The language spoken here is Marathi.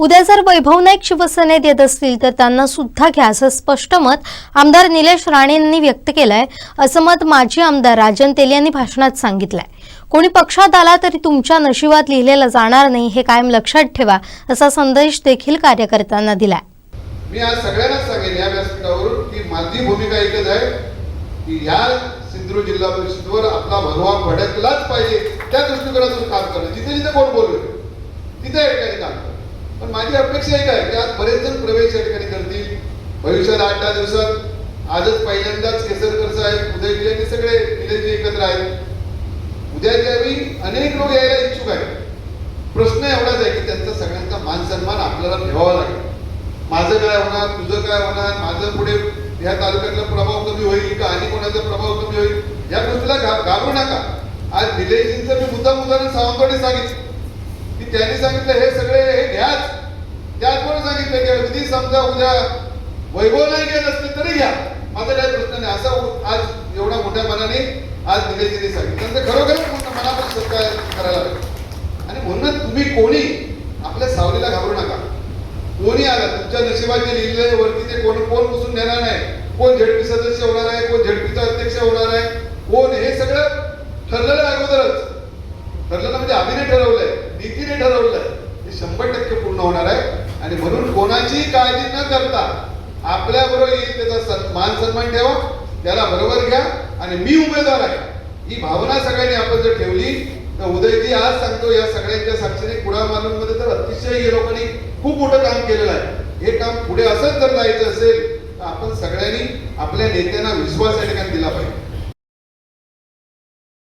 उद्या जर वैभव नाईक शिवसेनेत येत असतील तर त्यांना सुद्धा घ्या असं स्पष्ट मत आमदार निलेश राणे यांनी व्यक्त केलंय. असं मत माजी आमदार राजन तेली यांनी भाषणात सांगितलंय. कोणी पक्षात आला तरी तुमच्या नशिबात लिहिलेलं जाणार नाही हे कायम लक्षात ठेवा असा संदेश देखील कार्यकर्त्यांना दिलाय. मी आज सगळ्यांनाच सांगेन या व्यासपीठावरून की माझी भूमिका एकच आहे की या सिंधुदुर्ग जिल्हा परिषदवर आपला भगवा भडकलाच पाहिजे. त्या दृष्टिकोनातून काम करणं. जिथे जिथे कोण बोलू तिथे या ठिकाणी काम करणं पण माझी अपेक्षा एक आहे की आज बरेच जण प्रवेश या ठिकाणी करतील. भविष्यात आठ दहा दिवसात आजच पहिल्यांदाच केसरकर साहेब उदय विजय सगळे विजयजी एकत्र आहेत. उद्या ज्यावेळी अनेक लोक यायला इच्छुक आहेत प्रश्न एवढाच आहे की त्यांचा सगळ्यांचा मान सन्मान आपल्याला ठेवावा लागेल. माझं काय होणार तुझं काय होणार माझं पुढे या तालुक्यातला प्रभाव कमी होईल का आणि कोणाचा प्रभाव कमी होईल या गोष्टीला घा- घाबरू नका. आज निलेशजींचं मी मुद्दा मुद्दा सावंतवाडी सांगितलं. की त्यांनी सांगितलं हे सगळे घ्याच त्यात त्याचमुळे सांगितलं की अगदी समजा उद्या वैभव नाही घेत असतील तरी घ्या. माझा काही प्रश्न नाही. असा आज एवढा मोठ्या मनाने आज निलेशजींनी सांगितलं. तर खरोखरच पूर्ण मनापासून सत्कार करायला लागेल. आणि म्हणूनच तुम्ही कोणी आपल्या सावलीला घाबरू नका. कोणी आला तुमच्या नशिबाचे लिहिलेले वरती ते कोण कोण पुसून देणार नाही. कोण झेडपी सदस्य होणार आहे कोण झेडपीचा अध्यक्ष होणार आहे कोण हे सगळं ठरलेलं अगोदरच. ठरलेलं म्हणजे अभिनय ठरवलंय नीतीने ठरवलं शंभर टक्के पूर्ण होणार आहे. आणि म्हणून कोणाचीही काळजी न करता आपल्या बरोबर येईल त्याचा सन्- मान सन्मान ठेवा त्याला बरोबर घ्या आणि मी उमेदवार आहे. ही भावना सगळ्यांनी आपण जर ठेवली तर उदयजी आज सांगतो या सगळ्यांच्या साक्षीने कुडा मध्ये तर अतिशय या लोकांनी खूप मोठं काम केलेलं आहे. हे काम पुढे असंच जर जायचं असेल तर आपण सगळ्यांनी आपल्या नेत्यांना विश्वास या ठिकाणी दिला पाहिजे.